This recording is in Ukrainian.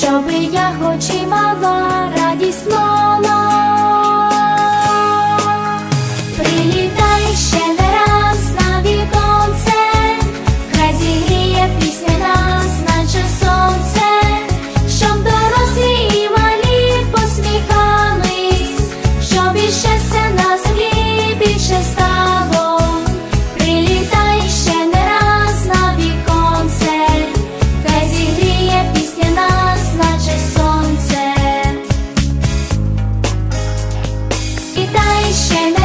щоби я хоч і мала радість мала. Прилітай ще не раз на віконце, хай пісня нас, наче сонце, щоб дорослі і малі посміхались, щоб іще все share